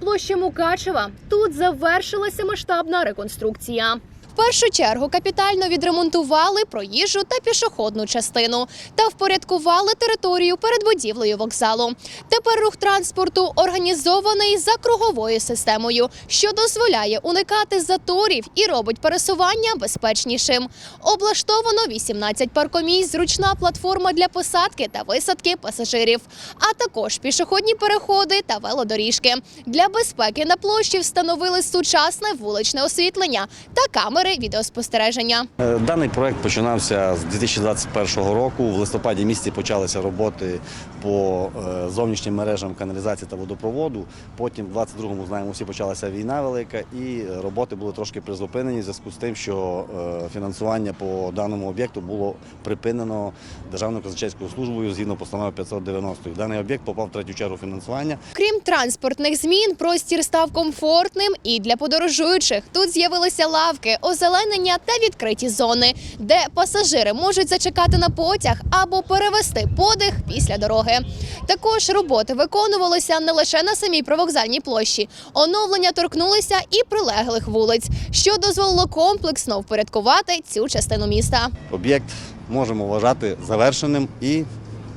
Площа Мукачева. Тут завершилася масштабна реконструкція. В першу чергу капітально відремонтували проїжджу та пішохідну частину та впорядкували територію перед будівлею вокзалу. Тепер рух транспорту організований за круговою системою, що дозволяє уникати заторів і робить пересування безпечнішим. Облаштовано 18 паркомісць, зручна платформа для посадки та висадки пасажирів, а також пішохідні переходи та велодоріжки. Для безпеки на площі встановили сучасне вуличне освітлення та камери відеоспостереження. Е, Даний проект починався з 2021 року. В листопаді місті почалися роботи по е, зовнішнім мережам каналізації та водопроводу. Потім, в 22-му, знаємо, всі почалася війна велика, і роботи були трошки призупинені в зв'язку з тим, що е, фінансування по даному об'єкту було припинено Державною казначейською службою згідно постанови 590. Даний об'єкт попав в третю чергу фінансування. Крім транспортних змін, простір став комфортним і для подорожуючих. Тут з'явилися лавки, озеленення та відкриті зони, де пасажири можуть зачекати на потяг або перевести подих після дороги. Також роботи виконувалися не лише на самій привокзальній площі. Оновлення торкнулися і прилеглих вулиць, що дозволило комплексно впорядкувати цю частину міста. Об'єкт можемо вважати завершеним і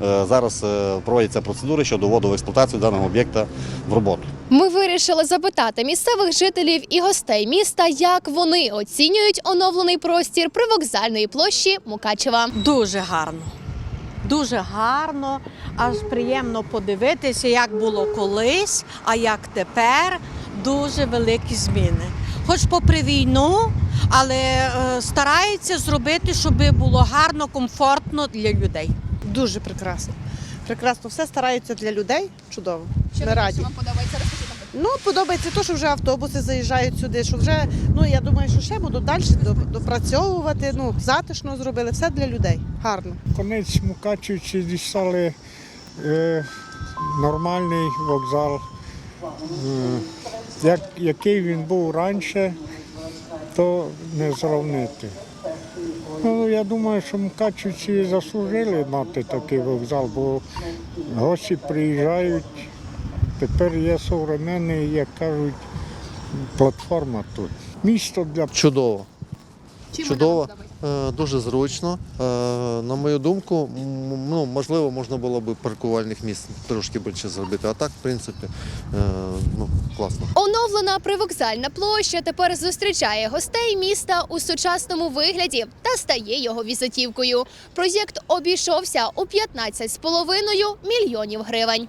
зараз е, проводяться процедури щодо вводу в експлуатацію даного об'єкта в роботу. Ми вирішили запитати місцевих жителів і гостей міста, як вони оцінюють оновлений простір привокзальної площі Мукачева. Дуже гарно. Дуже гарно, аж приємно подивитися, як було колись, а як тепер. Дуже великі зміни. Хоч попри війну, але е, стараються зробити, щоб було гарно, комфортно для людей. Дуже прекрасно. Прекрасно, все стараються для людей. Чудово. Ми раді. вам подобається? Розкажіть Ну, подобається те, що вже автобуси заїжджають сюди, що вже, ну я думаю, що ще будуть далі допрацьовувати. Ну, затишно зробили, все для людей. Гарно. Конець Мукачівці дістали е, нормальний вокзал. Е, як, який він був раніше, то не зрівнити. Ну, я думаю, що Мукачівці заслужили мати такий вокзал, бо гості приїжджають. Тепер є современний, як кажуть, платформа тут. Місто для Чудово. Чим Чудово, дуже зручно. Е, На мою думку, ну, можливо, можна було б паркувальних місць трошки більше зробити. А так, в принципі, е, ну, класно. Оновлена привокзальна площа тепер зустрічає гостей міста у сучасному вигляді та стає його візитівкою. Проєкт обійшовся у 15,5 мільйонів гривень.